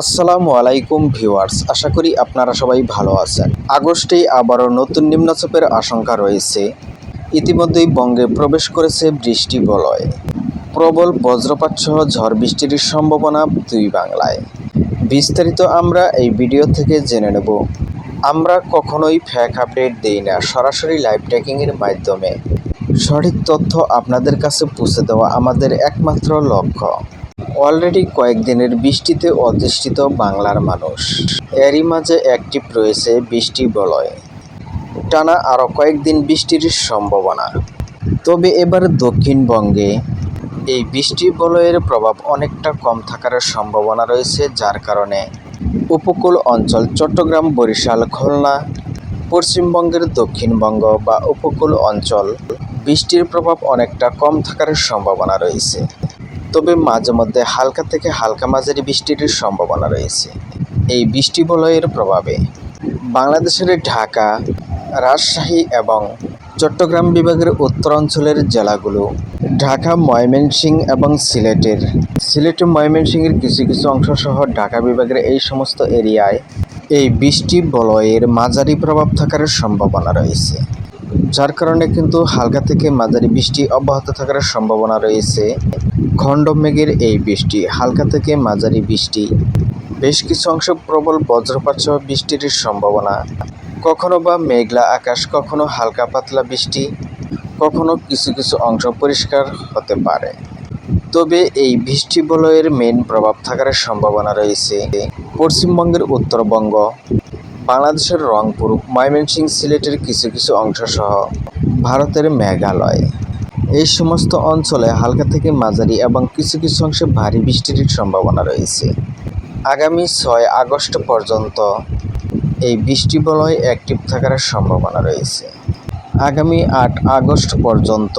আসসালামু আলাইকুম ভিউয়ার্স, আশা করি আপনারা সবাই ভালো আছেন। আগস্টেই আবারও নতুন নিম্নচাপের আশঙ্কা রয়েছে। ইতিমধ্যেই বঙ্গে প্রবেশ করেছে বৃষ্টি বলয়। প্রবল বজ্রপাত সহ ঝড় বৃষ্টির সম্ভাবনা দুই বাংলায়। বিস্তারিত আমরা এই ভিডিও থেকে জেনে নেব। আমরা কখনোই ফ্যাক আপডেট দেই না, সরাসরি লাইভ ট্র্যাকিংয়ের মাধ্যমে। সঠিক তথ্য আপনাদের কাছে পৌঁছে দেওয়া আমাদের একমাত্র লক্ষ্য। অলরেডি কয়েকদিনের বৃষ্টিতে অধিষ্ঠিত বাংলার মানুষ। এরই মাঝে অ্যাক্টিভ রয়েছে বৃষ্টি বলয়। টানা আরও কয়েকদিন বৃষ্টির সম্ভাবনা। তবে এবার দক্ষিণবঙ্গে এই বৃষ্টি বলয়ের প্রভাব অনেকটা কম থাকার সম্ভাবনা রয়েছে, যার কারণে উপকূল অঞ্চল চট্টগ্রাম, বরিশাল, খুলনা, পশ্চিমবঙ্গের দক্ষিণবঙ্গ বা উপকূল অঞ্চল বৃষ্টির প্রভাব অনেকটা কম থাকার সম্ভাবনা রয়েছে। তবে মাঝে মধ্যে হালকা থেকে হালকা মাঝারি বৃষ্টির সম্ভাবনা রয়েছে। এই বৃষ্টি বলয়ের প্রভাবে বাংলাদেশের ঢাকা, রাজশাহী এবং চট্টগ্রাম বিভাগের উত্তরাঞ্চলের জেলাগুলো ঢাকা ময়মনসিংহ এবং সিলেটের সিলেট ময়মনসিংহের কিছু কিছু অংশ সহ ঢাকা বিভাগের এই সমস্ত এরিয়ায় এই বৃষ্টি বলয়ের মাঝারি প্রভাব থাকার সম্ভাবনা রয়েছে। যার কারণে কিন্তু হালকা থেকে মাঝারি বৃষ্টি অব্যাহত থাকার সম্ভাবনা রয়েছে। খণ্ড মেঘের এই বৃষ্টি, হালকা থেকে মাঝারি বৃষ্টি। বেশ কিছু অংশ প্রবল বজ্রপাত সহ বৃষ্টির সম্ভাবনা। কখনো বা মেঘলা আকাশ, কখনো হালকা পাতলা বৃষ্টি, কখনো কিছু কিছু অংশ পরিষ্কার হতে পারে। তবে এই বৃষ্টি বলয়ের মেন প্রভাব থাকার সম্ভাবনা রয়েছে। পশ্চিমবঙ্গের উত্তরবঙ্গ বাংলাদেশের রংপুর, ময়মনসিংহ সিলেটের কিছু কিছু অংশ সহ ভারতের মেঘালয়। এই সমস্ত অঞ্চলে হালকা থেকে মাঝারি এবং কিছু কিছু অংশে ভারী বৃষ্টির সম্ভাবনা রয়েছে। আগামী ছয় আগস্ট পর্যন্ত এই বৃষ্টি বলয় অ্যাক্টিভ থাকার সম্ভাবনা রয়েছে। আগামী আট আগস্ট পর্যন্ত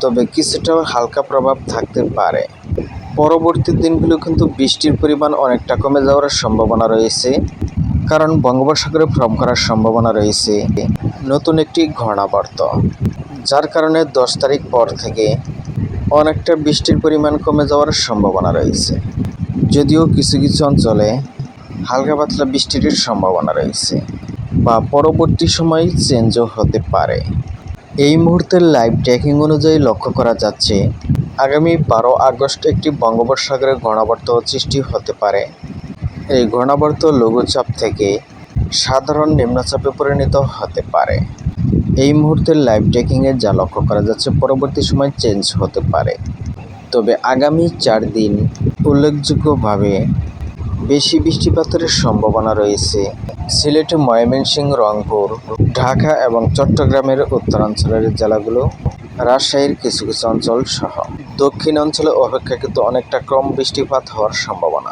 তবে কিছুটা হালকা প্রভাব থাকতে পারে। পরবর্তী দিনগুলো কিন্তু বৃষ্টির পরিমাণ অনেকটা কমে যাওয়ার সম্ভাবনা রয়েছে। কারণ বঙ্গোপসাগরে ফর্ম করার সম্ভাবনা রয়েছে। নতুন একটি ঘূর্ণাবর্ত, যার কারণে দশ তারিখ পর থেকে অনেকটা বৃষ্টির পরিমাণ কমে যাওয়ার সম্ভাবনা রয়েছে। যদিও কিছু কিছু অঞ্চলে হালকা পাতলা বৃষ্টির সম্ভাবনা রয়েছে বা পরবর্তী সময় চেঞ্জও হতে পারে। এই মুহূর্তের লাইভ ট্র্যাকিং অনুযায়ী লক্ষ্য করা যাচ্ছে, আগামী বারো আগস্ট একটি বঙ্গোপসাগরে ঘূর্ণাবর্ত সৃষ্টি হতে পারে। এই ঘূর্ণাবর্ত লঘুচাপ থেকে সাধারণ নিম্নচাপে পরিণত হতে পারে। এই মুহূর্তের লাইভ ট্র্যাকিংয়ে যা লক্ষ্য করা যাচ্ছে, পরবর্তী সময় চেঞ্জ হতে পারে। তবে আগামী চার দিন উল্লেখযোগ্যভাবে বেশি বৃষ্টিপাতের সম্ভাবনা রয়েছে। সিলেট, ময়মনসিংহ, রংপুর, ঢাকা এবং চট্টগ্রামের উত্তরাঞ্চলের জেলাগুলো, রাজশাহীর কিছু কিছু অঞ্চল সহ। দক্ষিণ অঞ্চলে অপেক্ষাকৃত অনেকটা কম বৃষ্টিপাত হওয়ার সম্ভাবনা।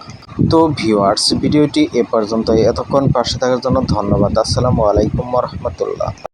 তো ভিউয়ার্স ভিডিওটি এ পর্যন্ত এতক্ষণ পাশে থাকার জন্য ধন্যবাদ। আসসালামু আলাইকুম রহমতুল্লাহ।